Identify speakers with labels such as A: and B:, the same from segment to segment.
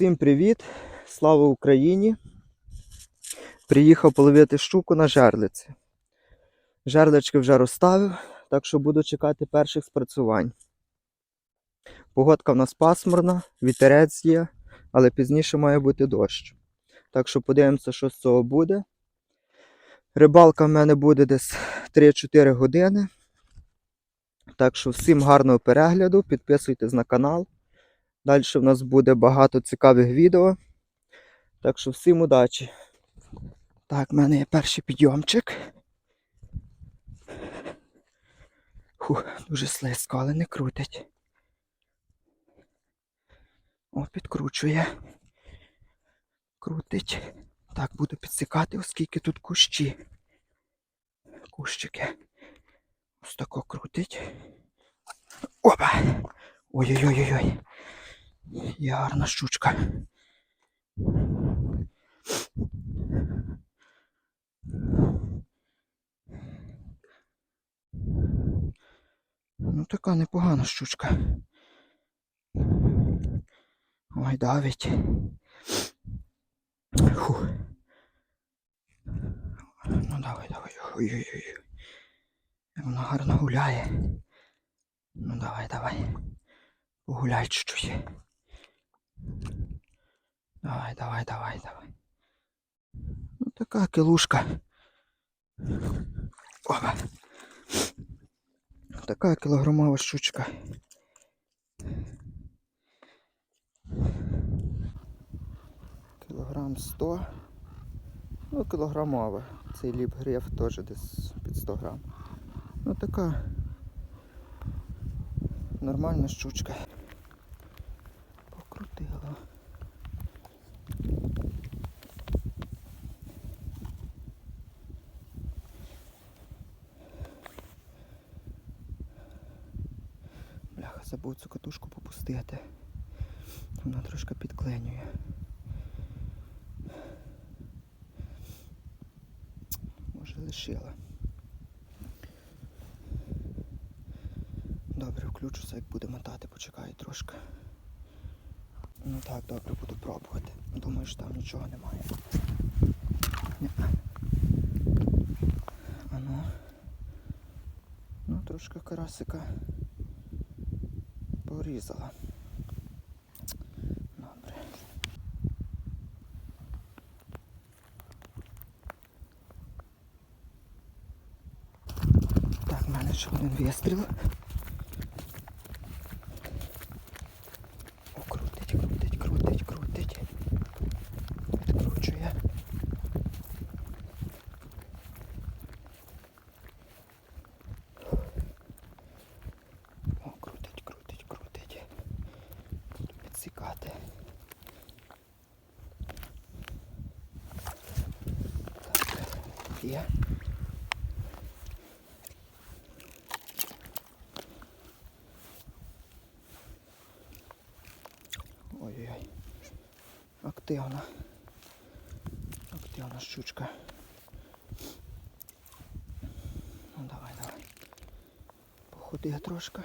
A: Всім привіт! Слава Україні! Приїхав половити щуку на жерлиці. Жерлички вже розставив, так що буду чекати перших спрацювань. Погодка в нас пасмурна, вітерець є, але пізніше має бути дощ. Так що подивимося, що з цього буде. Рибалка в мене буде десь 3-4 години. Так що всім гарного перегляду, підписуйтесь на канал. Далі в нас буде багато цікавих відео. Так що всім удачі. Так, в мене є перший підйомчик. Фух, дуже слизько, але не крутить. О, підкручує. Крутить. Так, буду підсікати, оскільки тут кущі. Кущики. Ось тако крутить. Опа! Ой-ой-ой-ой. Є гарна щучка. Ну, така непогана щучка. Ой, давить. Фу. Ну давай, давай. Ой-ой-ой. Вона гарно гуляє. Ну давай, давай. Погуляй чуть-чуть. Давай, давай, давай, давай. Ну така килушка. Опа. Така кілограмова щучка. Кілограм 100. Ну, кілограмова. Цей ліп гриф теж десь під 100 грам. Ну така нормальна щучка. Покрутила. Бляха, забув цю катушку попустити. Вона трошки підкленює. Може лишила. Добре, включуся, як буде мотати, почекаю трошки. Ну так, добре, буду пробувати. Думаю, що там нічого немає. Ні. А ну. Ну, трошки карасика порізала. Добре. Так, в мене ще один вистріл. О, крутить, крутить, крутить, крутить. Відкручує. О, крутить, крутить, крутить. Буду підсікати. Так, є. Ой-ой-ой. Активна. Активна щучка. Ну давай, давай. Походи трошки.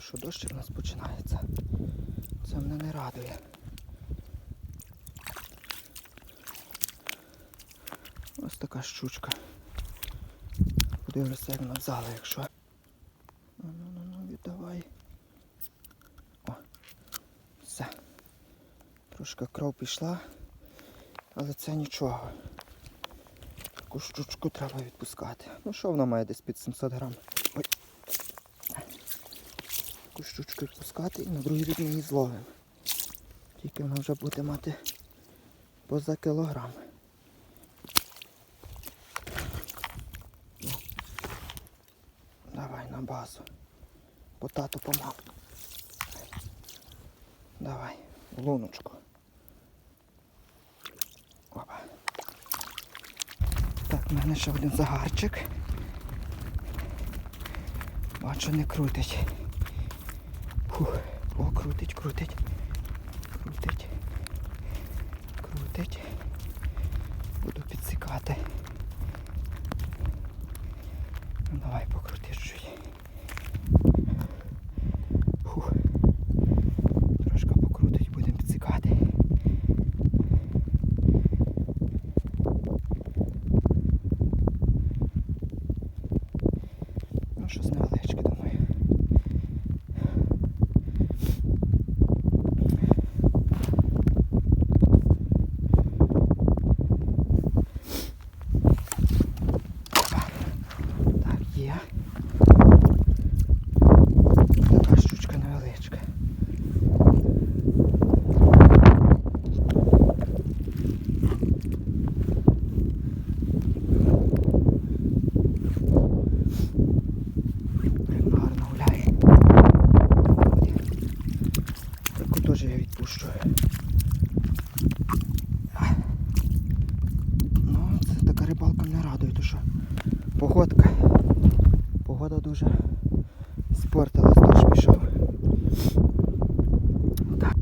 A: Що дощ у нас починається. Це мене не радує. Ось така щучка. Подивлюся, як вона взяла, якщо. Ну, ну, ну, віддавай. О, все. Трошки кров пішла, але це нічого. Таку щучку треба відпускати. Ну що вона має десь під 700 грам? Таку щучку відпускати і на другий рік ми її зловимо. Тільки вона вже буде мати поза кілограм. Ну. Давай на базу. По тату помав. Давай, луночку. Опа. Так, в мене ще один загарчик. Бачу, не крутить. Фух. О, крутить, крутить. Крутить. Крутить. Буду підсікати. Ну, давай покрути чуть. Фух. Трошки покрутить, бо теж я відпущу. Ну, це така рибалка мене радує, то що погодка. Погода дуже спортилась, дощ пішов. Так.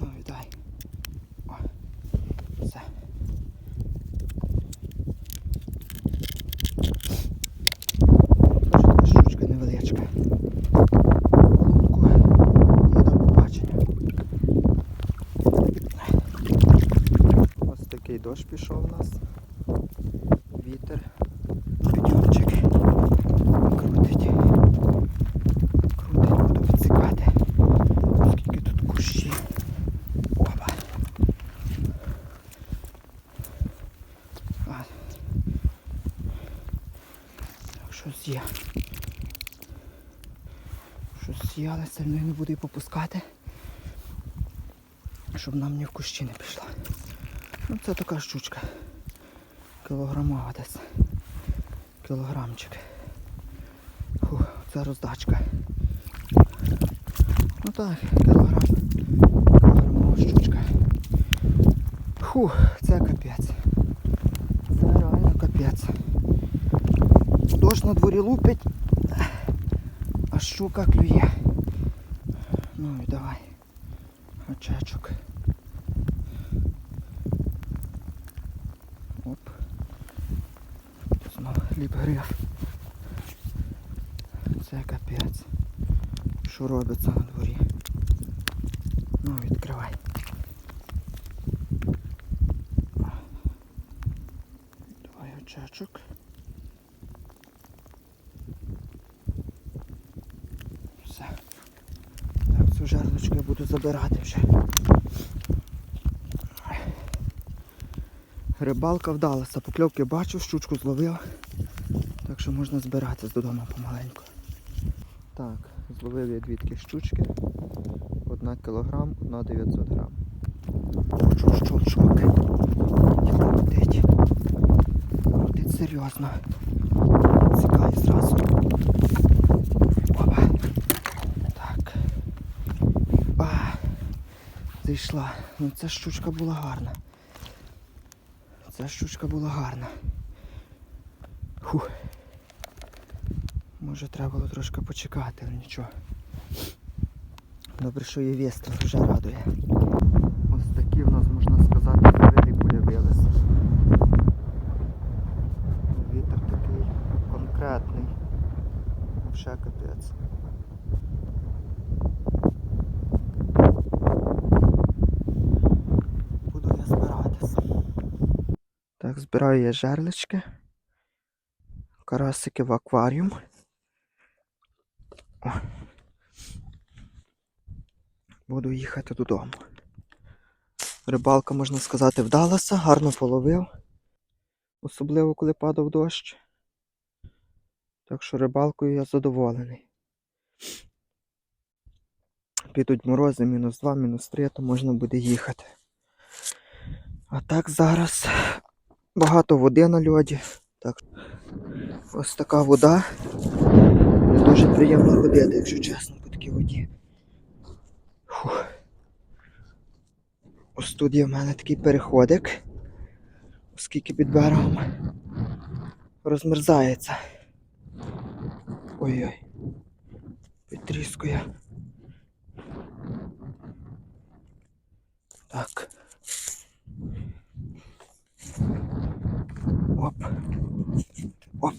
A: Ну, віддай. О, все. Теж така штучка невеличка. Лунку і до побачення. Дощ пішов у нас. Вітер. Підйомчик. Крутить. Крутить, буду підсікати. Скільки тут кущі. Опа. А. Так, Щось є. Щось є, але сильно не буду її попускати. Щоб нам ні в кущі не пішла. Ну це така штучка. Кілограмова десь. Кілограмчик. Фу, це роздачка. Ну так, кілограм. Кілограмова щучка. Фу, це капець. Це реально капець. Дощ на дворі лупить, а щука клює. Ну і давай. Очечок. Оп. Ліп гриф. Це капець. Що робиться на дворі? Ну, відкривай. Давай очечок. Все. Так, цю жерлочку я буду забирати вже. Рибалка вдалася, покльовки бачу, щучку зловив. Так що можна збиратись додому помаленьку. Так, зловив я дві такі щучки. Одна кілограм, одна 900 грам. Чук-чук-чук. І крутить. Крутить серйозно. Цікаві зразу. Опа. Так. А, зайшла. Ну ця щучка була гарна. Ця щучка була гарна. Фух. Може треба було трошки почекати, але нічого. Добре, що є вістря, вже радує. Ось такі в нас, можна сказати, хвилі появилися. Вітер такий конкретний. Ще капець. Буду я збиратись. Так, збираю я жерлички. Карасики в акваріум. О. Буду їхати додому. Рибалка, можна сказати, вдалася, гарно половив. Особливо, коли падав дощ. Так що рибалкою я задоволений. Підуть морози мінус 2, мінус 3, то можна буде їхати. А так зараз багато води на льоді. Так. Ось така вода. Дуже приємно ходити, якщо чесно, по такій воді. Фух. Ось тут є в мене такий переходик, оскільки під берегом розмерзається. Ой-ой. Підтріскує. Так. Оп. Оп.